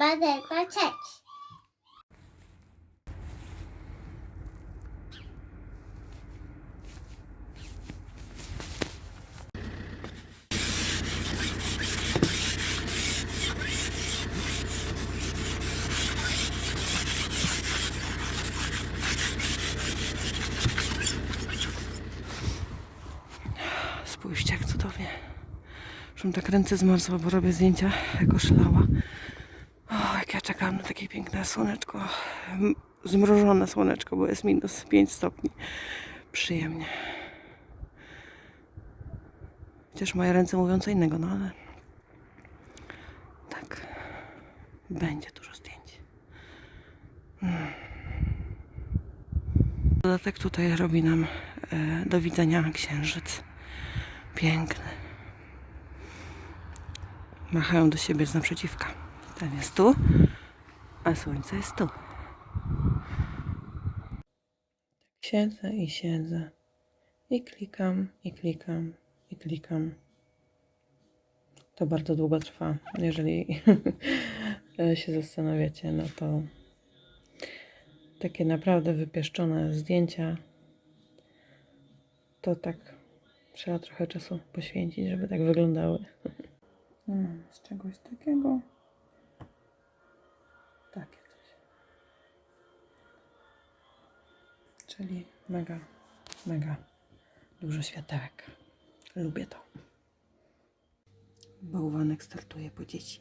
trzeba tylko czyć. Spójrzcie, jak cudownie. Już mi tak ręce zmarzła, bo robię zdjęcia jak ja czekam na takie piękne słoneczko. Zmrożone słoneczko, bo jest minus 5 stopni. Przyjemnie. Chociaż moje ręce mówią co innego, no ale... Tak. Będzie dużo zdjęć. Mm. Dodatek tutaj robi nam e, do widzenia księżyc. Piękny. Machają do siebie z naprzeciwka. Ten jest tu, a słońce jest tu. Siedzę i siedzę. I klikam, i klikam, i klikam. To bardzo długo trwa. Jeżeli się zastanawiacie, no to takie naprawdę wypieszczone zdjęcia to tak trzeba trochę czasu poświęcić, żeby tak wyglądały. No, z czegoś takiego takie coś. Czyli mega, mega dużo światełek. Lubię to. Bałwanek startuje po dzieci.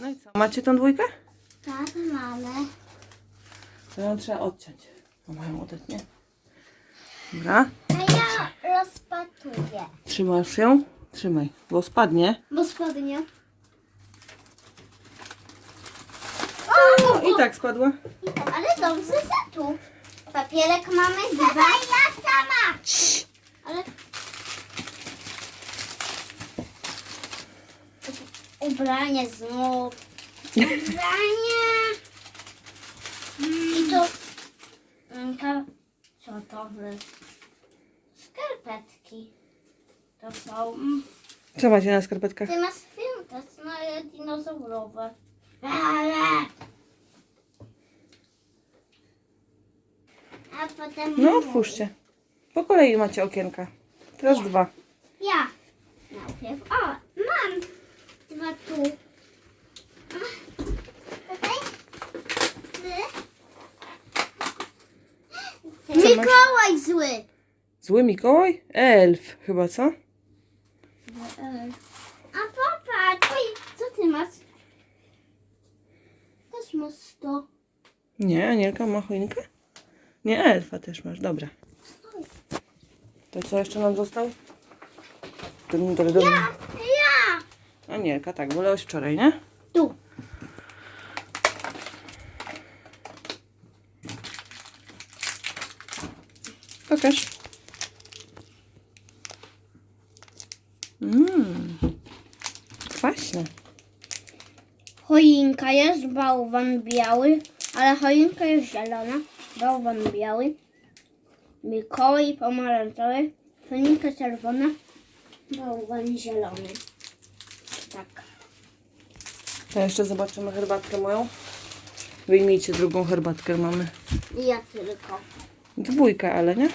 No i co? Macie tą dwójkę? tak mamy. To ją trzeba odciąć. O moją odetnie. Dobra. A ja rozpatruję. Trzymasz ją? Trzymaj, bo spadnie. Bo i tak spadła. Ale dobrze za tu. Papierek mamy dwa. ja sama. Ale... Ubranie znów. Ubranie. I to... mm, Co to jest? Skarpetki. To są... Co macie na skarpetkach? Ty masz film, to jest moje dinozaurowe. Ale... A potem... No otwórzcie. Po kolei macie okienka. Teraz dwa. Ja. Najpierw. O, mam dwa tu. A, Tutaj. Ty. Mikołaj zły. Zły Mikołaj? Elf chyba, co? A popatrz, oj, co ty masz? Też masz to. Nie, Anielka ma choinkę? Nie, elfa też masz, dobra. To co jeszcze nam został? Dum, dum, dum. Ja. Anielka, tak, wolałeś wczoraj, nie? Tu. Pokaż. Mmm. Kwaśne. Choinka jest, bałwan biały, ale choinka jest zielona, bałwan biały, Mikołaj pomarańczowy, choinka czerwona, bałwan zielony. Tak. To jeszcze zobaczymy herbatkę moją. Wyjmijcie drugą herbatkę, mamy. I ja tylko. Dwójkę, ale nie?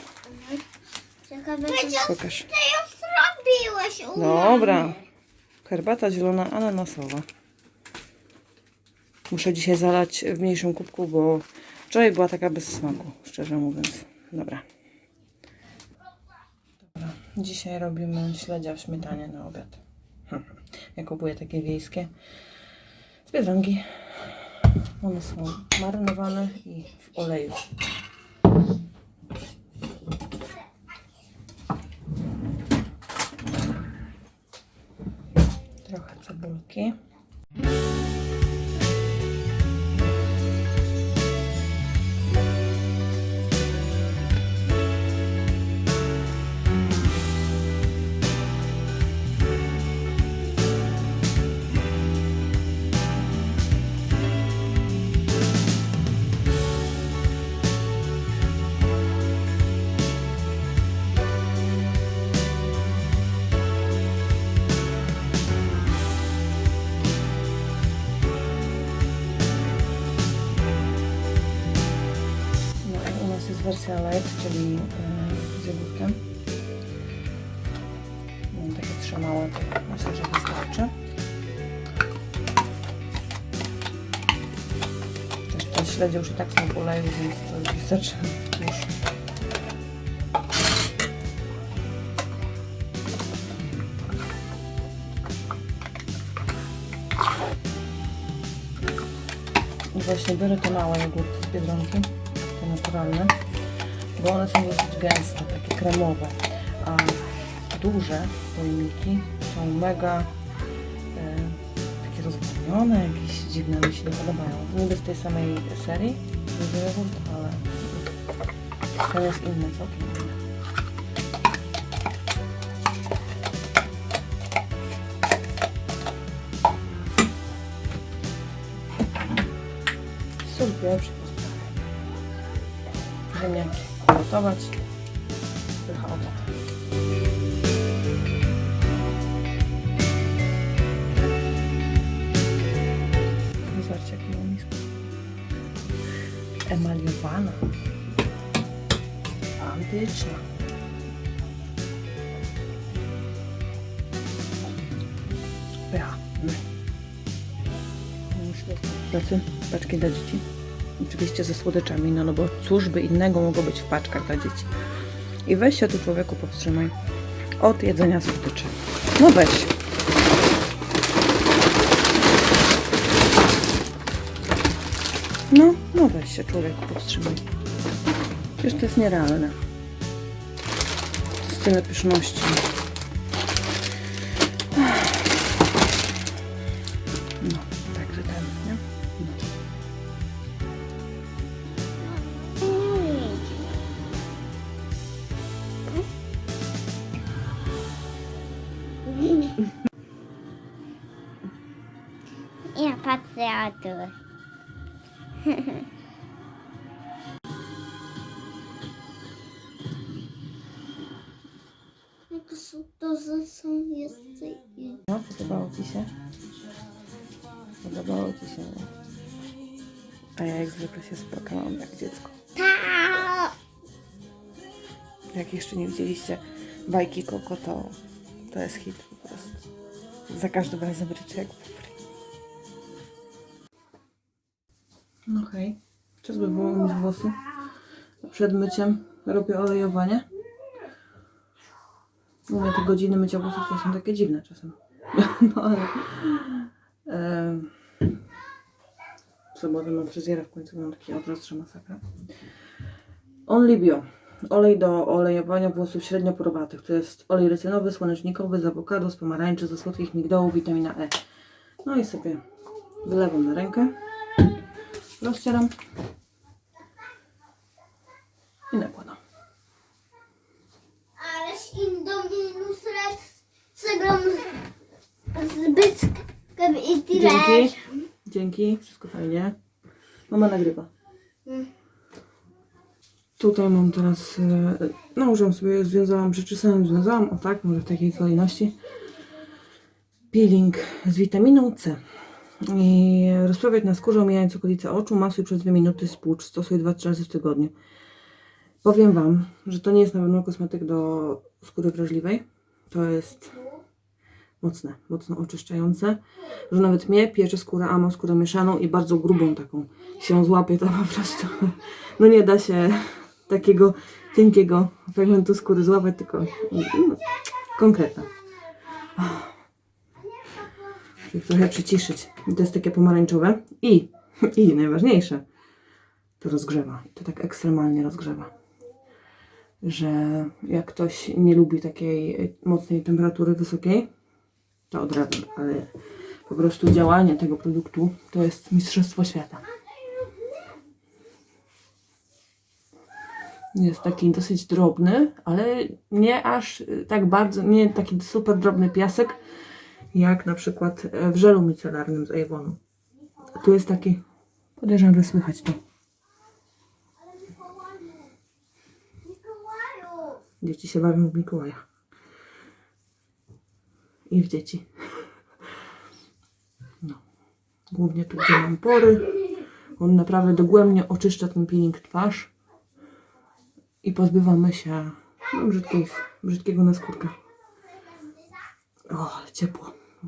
Ciekawe, Pokaż. ty już zrobiłeś u Dobra. Herbata zielona ananasowa. Muszę dzisiaj zalać w mniejszym kubku, bo wczoraj była taka bez smaku, szczerze mówiąc. Dobra. Dobra. Dzisiaj robimy śledzia w śmietanie na obiad. Ja kupuję takie wiejskie z Biedronki. One są marynowane i w oleju. Trochę cebulki. Salad, czyli e, z jogurtem. Mam takie trzy małe, myślę, że wystarczy. Też te śledzie już i tak są w oleju, więc to już wystarczy już. I właśnie biorę te małe jogurty z Biedronki, te naturalne, bo one są dosyć gęste, takie kremowe, a duże pojemniki są mega e, takie rozwodnione, jakieś dziwne, mi się nie podobają. Niby z tej samej serii, duży jogurt, ale ten jest inny, całkiem inny. Sól, pieprz. Ziemniaki gotować. Pycha owoc. Zobaczcie, mam misko. Emaliowana. Antyczna. Pycha. Mm. Pracy, paczki dla dzieci. Oczywiście ze słodyczami, no, no bo cóż by innego mogło być w paczkach dla dzieci. I weź się tu człowieku powstrzymaj od jedzenia słodyczy. No weź. No, no weź się człowieku powstrzymaj. Przecież to jest nierealne. Jest tyle pyszności. Jak to są jeszcze No, podobało Ci się? Podobało Ci się. no. A ja jak zwykle się spłakałam jak dziecko. Ta! Jak jeszcze nie widzieliście bajki Koko, to to jest hit po prostu. Za każdym razem ryczę jak czas by było umyć włosy. Przed myciem robię olejowanie. U mnie te godziny mycia włosów to są takie dziwne czasem. No ale... W sobotę mam fryzjera, w końcu mam taki obraz, że masakra. Only Bio. Olej do olejowania włosów średnio porowatych. To jest olej rycynowy, słonecznikowy z awokado, z pomarańczy, ze słodkich migdałów, witamina E. No i sobie wylewam na rękę. Rozcieram. I nakładam. Ależ im do minus gram zbytkiem i tyle. Dzięki. Dzięki. Wszystko fajnie. Mama nagrywa. Mm. Tutaj mam teraz, e, nałożyłam sobie, związałam, przeczesałam, związałam, o tak, może w takiej kolejności. Peeling z witaminą C. I rozprawiać na skórze, omijając okolice oczu, masuj przez 2 minuty spłucz, stosuj 2-3 razy w tygodniu. Powiem Wam, że to nie jest na pewno kosmetyk do skóry wrażliwej. To jest mocne, mocno oczyszczające, że nawet mnie piecze skóra, a mam skórę mieszaną i bardzo grubą taką. Się złapie to po prostu. No nie da się takiego cienkiego fragmentu skóry złapać, tylko no, konkretna. Trochę przyciszyć. To jest takie pomarańczowe. I, i najważniejsze, to rozgrzewa. To tak ekstremalnie rozgrzewa. Że jak ktoś nie lubi takiej y, mocnej temperatury wysokiej, to odradzam, ale po prostu działanie tego produktu to jest mistrzostwo świata. Jest taki dosyć drobny, ale nie aż y, tak bardzo, nie taki super drobny piasek, jak na przykład e, w żelu micelarnym z Avonu. Tu jest taki, podejrzewam, że słychać to. Dzieci się bawią w Mikołaja. I w dzieci. No. Głównie tu, gdzie mam pory. On naprawdę dogłębnie oczyszcza ten peeling twarz. i pozbywamy się no, brzydkiego naskórka. O, ciepło. A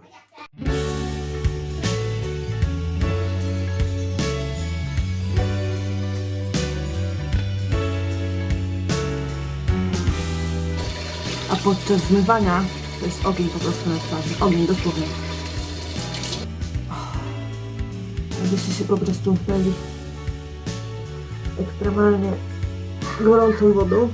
podczas zmywania to jest ogień po prostu na twarzy. Ogień dosłownie. Jakbyście się po prostu wpędzi ekstremalnie gorącą wodą.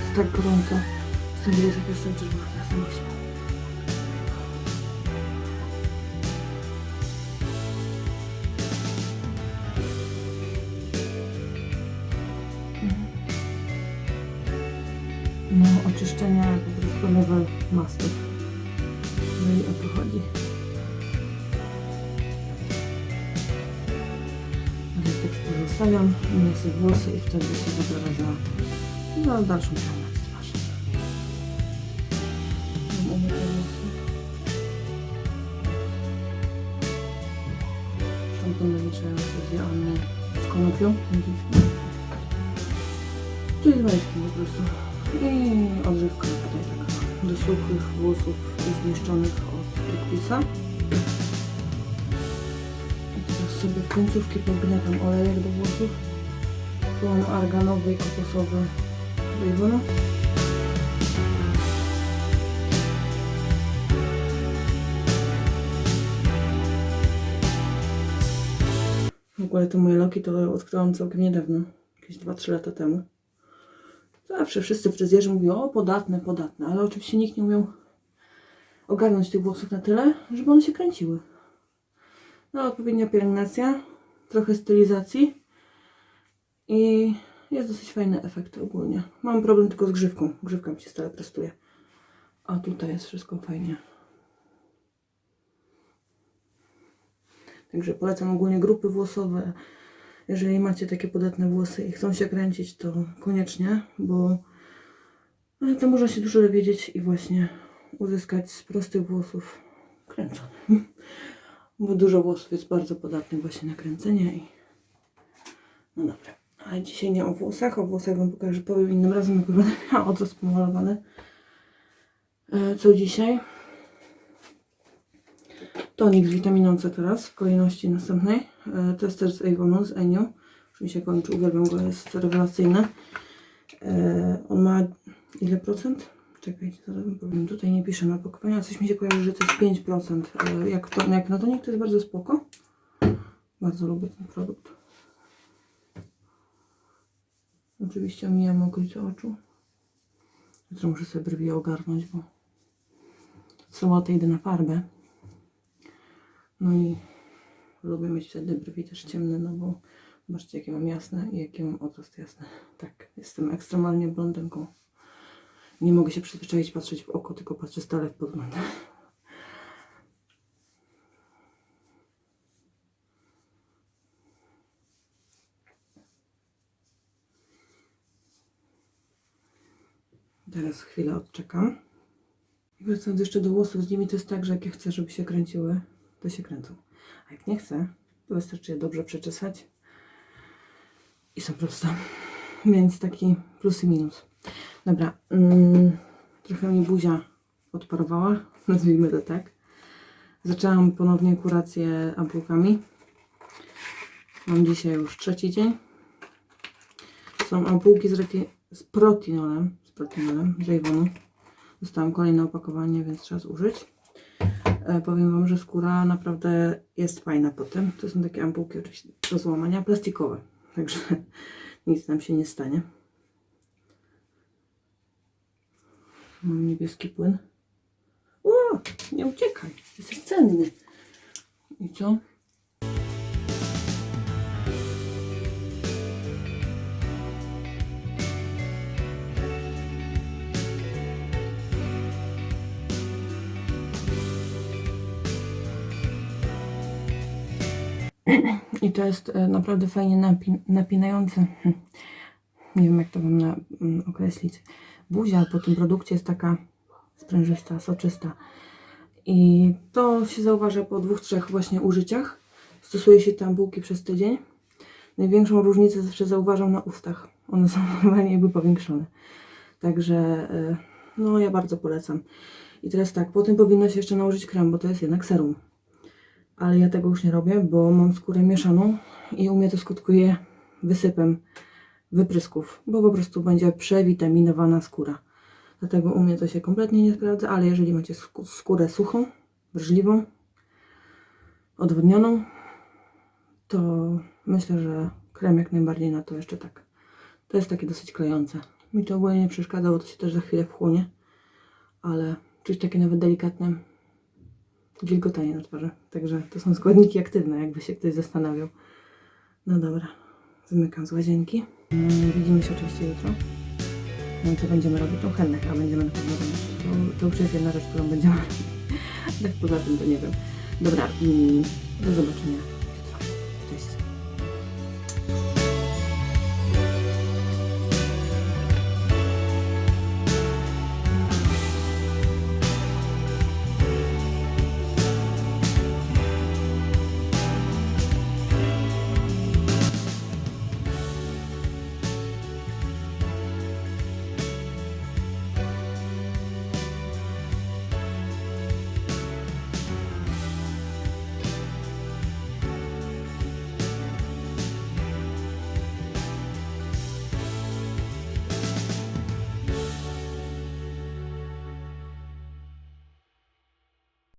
Jest tak gorąco. Gdzieś jak jestem też sama się. No, oczyszczenia po prostu level master. No i o to chodzi. Więc tak zostawiam, myję sobie włosy i wtedy się zabiorę za, za dalszą pielęgnację Nawilżający z Joanny z konopią. Czyli z majskim po prostu. I odżywka tutaj taka do suchych włosów i zniszczonych od Equisa. I teraz sobie w końcówki podgniatam olejek do włosów. Tu mam arganowy i kokosowy Avon. Ogóle te moje loki to odkryłam całkiem niedawno, jakieś 2-3 lata temu. Zawsze wszyscy fryzjerzy mówią, o podatne, podatne, ale oczywiście nikt nie umiał ogarnąć tych włosów na tyle, żeby one się kręciły. No, odpowiednia pielęgnacja, trochę stylizacji i jest dosyć fajny efekt ogólnie. Mam problem tylko z grzywką, grzywka mi się stale prostuje. A tutaj jest wszystko fajnie. Także polecam ogólnie grupy włosowe. Jeżeli macie takie podatne włosy i chcą się kręcić, to koniecznie, bo e, to można się dużo dowiedzieć i właśnie uzyskać z prostych włosów kręcone. Bo dużo włosów jest bardzo podatnych właśnie na kręcenie i no dobra. Ale dzisiaj nie o włosach, o włosach wam pokażę, powiem innym razem, jak będę miała odrost pomalowany. E, Co dzisiaj? Tonik z witaminą C teraz, w kolejności następnej. E, To jest też z Avonu, z Enio. Już mi się kończy, uwielbiam go, jest rewelacyjny. E, On ma ile procent? Czekajcie, zaraz powiem. Tutaj nie piszę na opakowaniu, ale coś mi się kojarzy, że to jest 5%. E, Jak, to, jak na tonik to jest bardzo spoko. Bardzo lubię ten produkt. Oczywiście omijam okolice oczu. Jutro muszę sobie brwi ogarnąć, bo w sobotę idę na farbę. No i lubię mieć wtedy brwi też ciemne, no bo zobaczcie jakie mam jasne i jakie mam odrost jasny. Tak, jestem ekstremalnie blondynką. Nie mogę się przyzwyczaić patrzeć w oko, tylko patrzę stale w podgląd. Teraz chwilę odczekam. I wracając jeszcze do włosów, z nimi to jest tak, że jak ja chcę, żeby się kręciły, to się kręcą. A jak nie chcę, to wystarczy je dobrze przeczesać i są proste. Więc taki plus i minus. Dobra, mm, trochę mi buzia odparowała, nazwijmy to tak. Zaczęłam ponownie kurację ampułkami. Mam dzisiaj już trzeci dzień. Są ampułki z, z protinolem, z protinolem, z Avonu. Dostałam kolejne opakowanie, więc trzeba zużyć. E, powiem Wam, że skóra naprawdę jest fajna potem. To są takie ampułki oczywiście do złamania, plastikowe. Także nic nam się nie stanie. Mam niebieski płyn. O, nie uciekaj, jesteś cenny. I co? I to jest e, naprawdę fajnie napi napinające. Hm. Nie wiem, jak to Wam mm, określić. Buzia po tym produkcie jest taka sprężysta, soczysta. I to się zauważa po dwóch, trzech właśnie użyciach. Stosuje się tam bułki przez tydzień. Największą różnicę zawsze zauważam na ustach. One są normalnie jakby powiększone. Także e, no ja bardzo polecam. I teraz tak, potem powinno się jeszcze nałożyć krem, bo to jest jednak serum. Ale ja tego już nie robię, bo mam skórę mieszaną i u mnie to skutkuje wysypem wyprysków, bo po prostu będzie przewitaminowana skóra. Dlatego u mnie to się kompletnie nie sprawdza, ale jeżeli macie skó- skórę suchą, wrażliwą, odwodnioną, to myślę, że krem jak najbardziej na to jeszcze tak. To jest takie dosyć klejące. Mi to ogólnie nie przeszkadza, bo to się też za chwilę wchłonie, ale czuć takie nawet delikatne wilgotanie na twarzy. Także to są składniki aktywne, jakby się ktoś zastanawiał. No dobra, zmykam z łazienki. Widzimy się oczywiście jutro. No co będziemy robić? Tą a będziemy na pewno robić. To, to już jest jedna rzecz, którą będziemy robić. Tak poza tym to nie wiem. Dobra, mm, do zobaczenia